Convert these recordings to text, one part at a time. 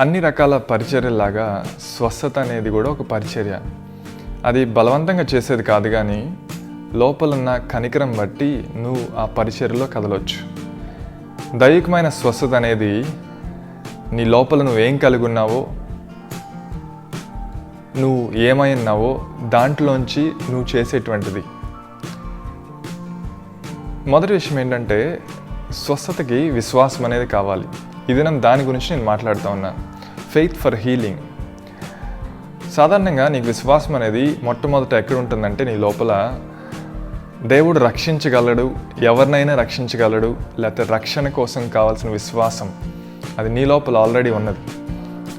అన్ని రకాల పరిచర్యలాగా స్వస్థత అనేది కూడా ఒక పరిచర్య. అది బలవంతంగా చేసేది కాదు కానీ లోపలున్న కనికరం బట్టి నువ్వు ఆ పరిచర్యలో కదలొచ్చు. దైవికమైన స్వస్థత అనేది నీ లోపల నువ్వేం ఏం కలిగి ఉన్నావో నువ్వు ఏమై ఉన్నావో దాంట్లోంచి నువ్వు చేసేటువంటిది. మొదటి విషయం ఏంటంటే స్వస్థతకి విశ్వాసం అనేది కావాలి. ఈ దినం దాని గురించి నేను మాట్లాడుతూ ఉన్నాను ఫెయిత్ ఫర్ హీలింగ్ సాధారణంగా నీకు విశ్వాసం అనేది మొట్టమొదట ఎక్కడ ఉంటుందంటే నీ లోపల దేవుడు రక్షించగలడు ఎవరినైనా రక్షించగలడు లేకపోతే రక్షణ కోసం కావాల్సిన విశ్వాసం అది నీ లోపల ఆల్రెడీ ఉన్నది.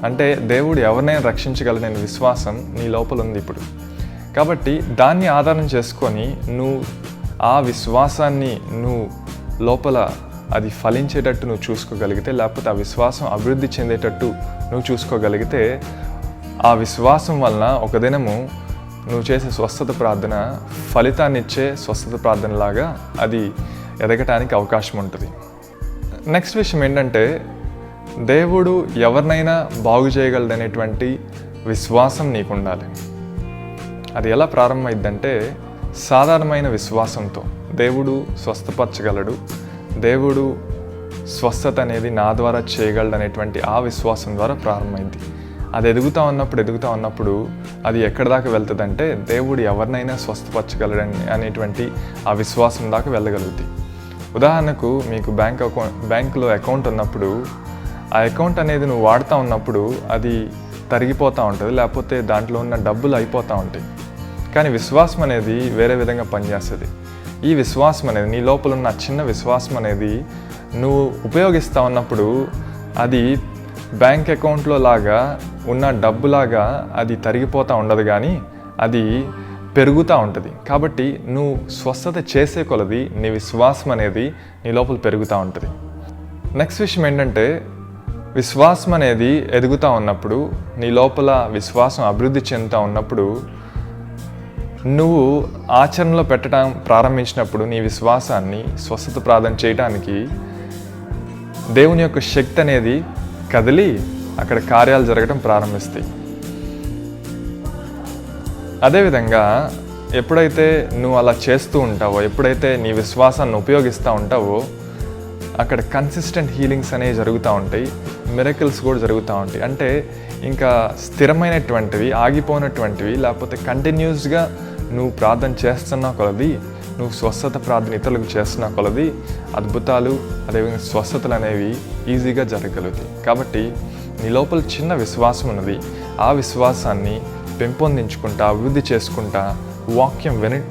అంటే దేవుడు ఎవరినైనా రక్షించగలడనే విశ్వాసం నీ లోపల ఉంది ఇప్పుడు. కాబట్టి దాన్ని ఆధారం చేసుకొని నువ్వు ఆ విశ్వాసాన్ని నువ్వు లోపల అది ఫలించేటట్టు నువ్వు చూసుకోగలిగితే లేకపోతే ఆ విశ్వాసం అభివృద్ధి చెందేటట్టు నువ్వు చూసుకోగలిగితే ఆ విశ్వాసం వలన ఒక దినము నువ్వు చేసే స్వస్థత ప్రార్థన ఫలితాన్ని ఇచ్చే స్వస్థత ప్రార్థనలాగా అది ఎదగటానికి అవకాశం ఉంటుంది. నెక్స్ట్ విషయం ఏంటంటే దేవుడు ఎవరినైనా బాగు చేయగలదనేటువంటి విశ్వాసం నీకు ఉండాలి అది ఎలా ప్రారంభమైందంటే సాధారణమైన విశ్వాసంతో దేవుడు స్వస్థపరచగలడు. దేవుడు స్వస్థత అనేది నా ద్వారా చేయగలడు అనేటువంటి ఆ విశ్వాసం ద్వారా ప్రారంభమైంది. అది ఎదుగుతా ఉన్నప్పుడు ఎదుగుతా ఉన్నప్పుడు అది ఎక్కడి దాకా వెళ్తుందంటే దేవుడు ఎవరినైనా స్వస్థపరచగలడని అనేటువంటి ఆ విశ్వాసం దాకా వెళ్ళగలుగుతాయి ఉదాహరణకు మీకు బ్యాంక్ అకౌంట్ బ్యాంకులో అకౌంట్ ఉన్నప్పుడు ఆ అకౌంట్ అనేది నువ్వు వాడుతూ ఉన్నప్పుడు అది తరిగిపోతూ ఉంటుంది లేకపోతే దాంట్లో ఉన్న డబ్బులు అయిపోతూ ఉంటాయి. కానీ విశ్వాసం అనేది వేరే విధంగా పనిచేస్తుంది. ఈ విశ్వాసం అనేది నీ లోపల ఉన్న చిన్న విశ్వాసం అనేది నువ్వు ఉపయోగిస్తా ఉన్నప్పుడు అది బ్యాంక్ అకౌంట్లో లాగా ఉన్న డబ్బులాగా అది తరిగిపోతూ ఉండదు కానీ అది పెరుగుతూ ఉంటుంది. కాబట్టి నువ్వు స్వస్థత చేసే కొలది నీ విశ్వాసం అనేది నీ లోపల పెరుగుతూ ఉంటుంది. నెక్స్ట్ విషయం ఏంటంటే విశ్వాసం అనేది ఎదుగుతూ ఉన్నప్పుడు నీ లోపల విశ్వాసం అభివృద్ధి చెందుతూ ఉన్నప్పుడు నువ్వు ఆచరణలో పెట్టడం ప్రారంభించినప్పుడు నీ విశ్వాసాన్ని స్వస్థత ప్రార్థన చేయడానికి దేవుని యొక్క శక్తి అనేది కదిలి అక్కడ కార్యాలు జరగడం ప్రారంభిస్తాయి. అదేవిధంగా ఎప్పుడైతే నువ్వు అలా చేస్తూ ఉంటావో ఎప్పుడైతే నీ విశ్వాసాన్ని ఉపయోగిస్తూ ఉంటావో అక్కడ కన్సిస్టెంట్ హీలింగ్స్ అనేవి జరుగుతూ ఉంటాయి మిరకిల్స్ కూడా జరుగుతూ ఉంటాయి. అంటే ఇంకా స్థిరమైనటువంటివి ఆగిపోయినటువంటివి లేకపోతే కంటిన్యూస్గా నువ్వు ప్రార్థన చేస్తున్న కొలది నువ్వు స్వస్థత ప్రార్థన ఇతరులకు చేస్తున్న కొలది అద్భుతాలు అదేవిధంగా స్వస్థతలు అనేవి ఈజీగా జరగగలుగుతాయి. కాబట్టి నీ లోపల చిన్న విశ్వాసం ఉన్నది. ఆ విశ్వాసాన్ని పెంపొందించుకుంటా అభివృద్ధి చేసుకుంటా వాక్యం విన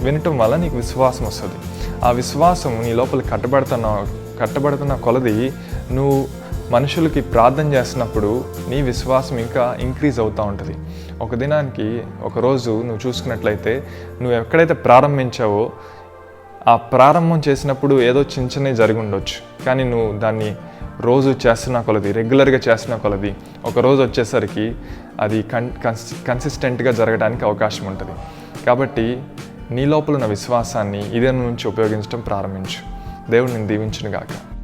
వినటం వల్ల నీకు విశ్వాసం వస్తుంది. ఆ విశ్వాసం నీ లోపల కట్టబడుతున్న కట్టబడుతున్న కొలది నువ్వు మనుషులకి ప్రార్థన చేస్తున్నప్పుడు నీ విశ్వాసం ఇంకా ఇంక్రీజ్ అవుతూ ఉంటుంది. ఒక దినానికి ఒకరోజు నువ్వు చూసుకున్నట్లయితే నువ్వు ఎక్కడైతే ప్రారంభించావో ఆ ప్రారంభం చేసినప్పుడు ఏదో చిన్న చిన్నవి జరిగి ఉండొచ్చు. కానీ నువ్వు దాన్ని రోజు చేస్తున్న కొలది రెగ్యులర్గా చేస్తున్న కొలది ఒక రోజు వచ్చేసరికి అది కన్ కన్సిస్టెంట్గా జరగడానికి అవకాశం ఉంటుంది. కాబట్టి నీ లోపల ఉన్న విశ్వాసాన్ని ఇదే నుంచి ఉపయోగించడం ప్రారంభించు. దేవుడిని నేను గాక